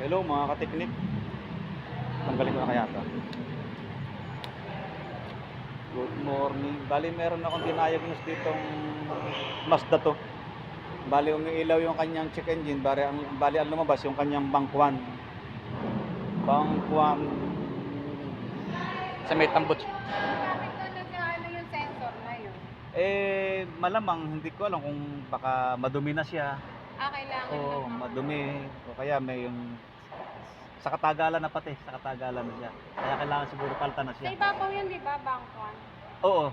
Hello mga kateknik. Tanggalin ko na kaya to. Good morning. Bali meron akong dinayagnos ditong Mazda to. Bali umiilaw yung kanyang check engine. Bali ang, bali ang lumabas yung kanyang bangkwan. Bangkwan. Sa may tambot. Eh, malamang hindi ko alam kung baka madumi na siya. Ah, kailangan Oo, madumi. O kaya may yung sa katagalan na pati, sa katagalan na siya. Kaya kailangan siguro palta na Sa siya. ibabaw yun, di ba, bangkwan? Oo.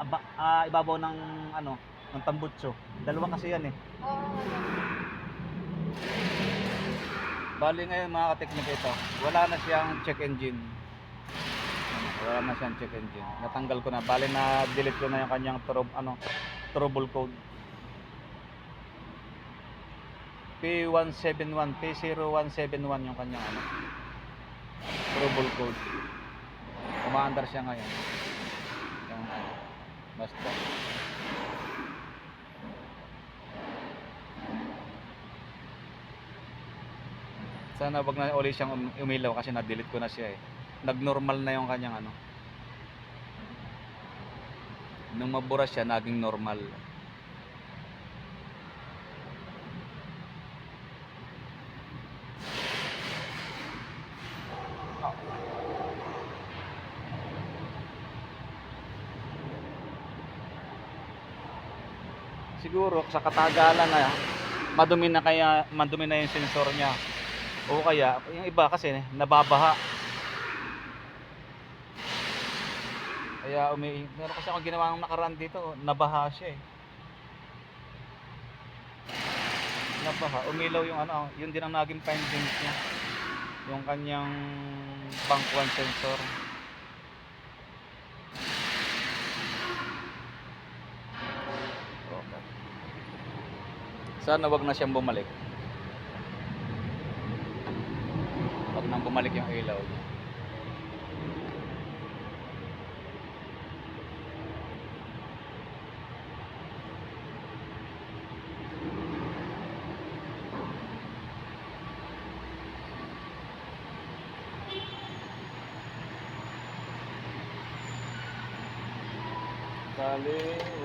Aba, ah, ibabaw ng ano, ng tambutso. Dalawa kasi yan eh. Oo. Bali ngayon mga kateknik ito, wala na siyang check engine. Wala na siyang check engine. Natanggal ko na. Bali na delete ko na yung kanyang trob, ano, trouble code. P171, P0171 yung kanyang ano, trouble code. Umaandar siya ngayon. Yung, ano, basta. Sana wag na uli siyang um- umilaw kasi na-delete ko na siya eh. Nag-normal na yung kanyang ano. Nung mabura siya, naging normal. Siguro sa katagalan na madumi na kaya madumi na yung sensor niya. O kaya yung iba kasi nababaha. Kaya umi meron kasi ako ginawa ng nakaraan dito, nabaha siya eh. Nabaha, umilaw yung ano, yun din ang naging findings niya. Yung kanyang bank one sensor. Okay. Sana wag na siyang bumalik. Wag nang bumalik yung ilaw niya.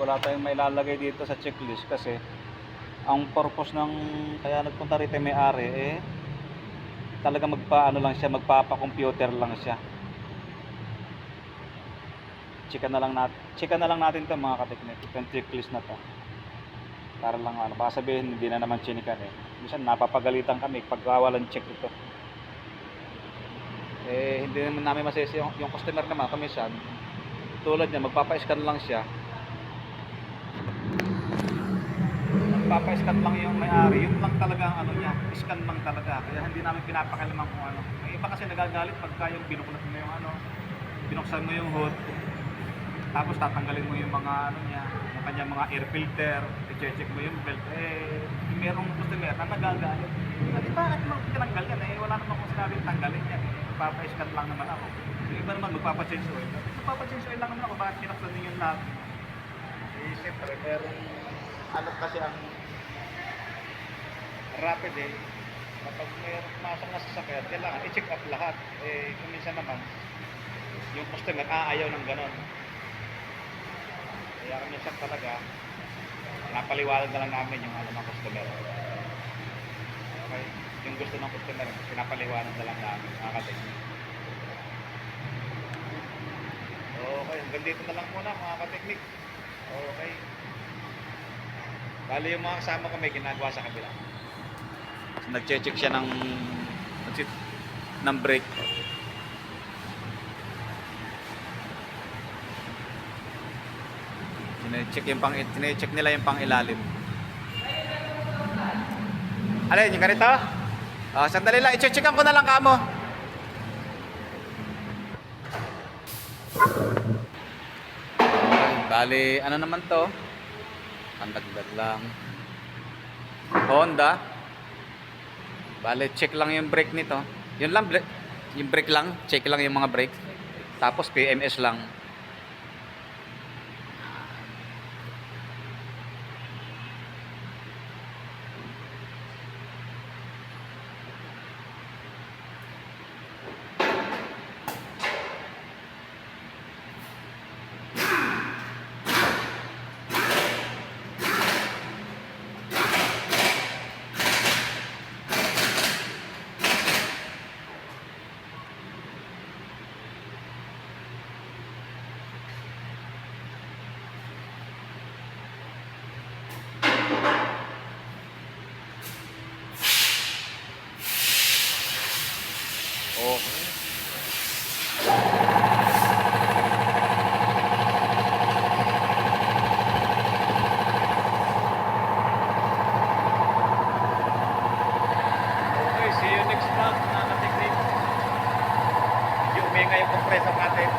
Wala tayong mailalagay dito sa checklist kasi ang purpose ng kaya nagpunta rito yung may-ari eh talaga magpaano lang siya, magpapa-computer lang siya. Chika na lang natin, chika na lang natin 'to mga kateknik, itong checklist na 'to. Para lang ano, baka sabihin hindi na naman chinikan eh. Minsan napapagalitan kami pag walang check ito. Eh hindi naman namin masisi yung, yung customer naman, kamisan. Tulad niya, magpapa-scan lang siya. Magpapa-scan lang yung may-ari. Yun lang talaga ang ano niya. Scan lang talaga. Kaya hindi namin pinapakalaman kung ano. May iba kasi nagagalit pagka yung binuklat mo yung ano, binuksan mo yung hood. Tapos tatanggalin mo yung mga ano niya, yung kanyang mga air filter, i-check mo yung belt. Eh, merong customer na nagagalit. Sabi, bakit mo tinanggal yan? Eh, wala naman kung sinabing tanggalin yan. Magpapa-scan lang naman ako. Yung iba naman magpapa-change oil. Magpapa-change oil lang naman ako. Bakit kinaksan niyo yung lahat? Eh, siyempre, merong ano kasi ang rapid eh. Kapag mayroong pumasok na sasakyan, kailangan i-check up lahat. Eh, kung minsan naman, yung customer aayaw ng ganon. Kaya kung minsan talaga, napaliwanag na lang namin yung ano ng customer. Okay? Yung gusto ng customer, pinapaliwanag na lang namin, mga kateknik. Okay, hanggang dito na lang muna mga kateknik. Okay. Bali yung mga kasama ko may ginagawa sa kabila. Nag-check siya ng ng brake. Sine-check yung pang sine-check nila yung pang ilalim. Alin, yung ganito? Oh, sandali lang, i-checkan ko na lang kamo. Bali, ano naman to? Pandagdag lang. Honda. Bale, check lang yung brake nito. Yun lang, yung brake lang. Check lang yung mga brake. Tapos PMS lang. Okay. Okay, umingay yung compressor natin.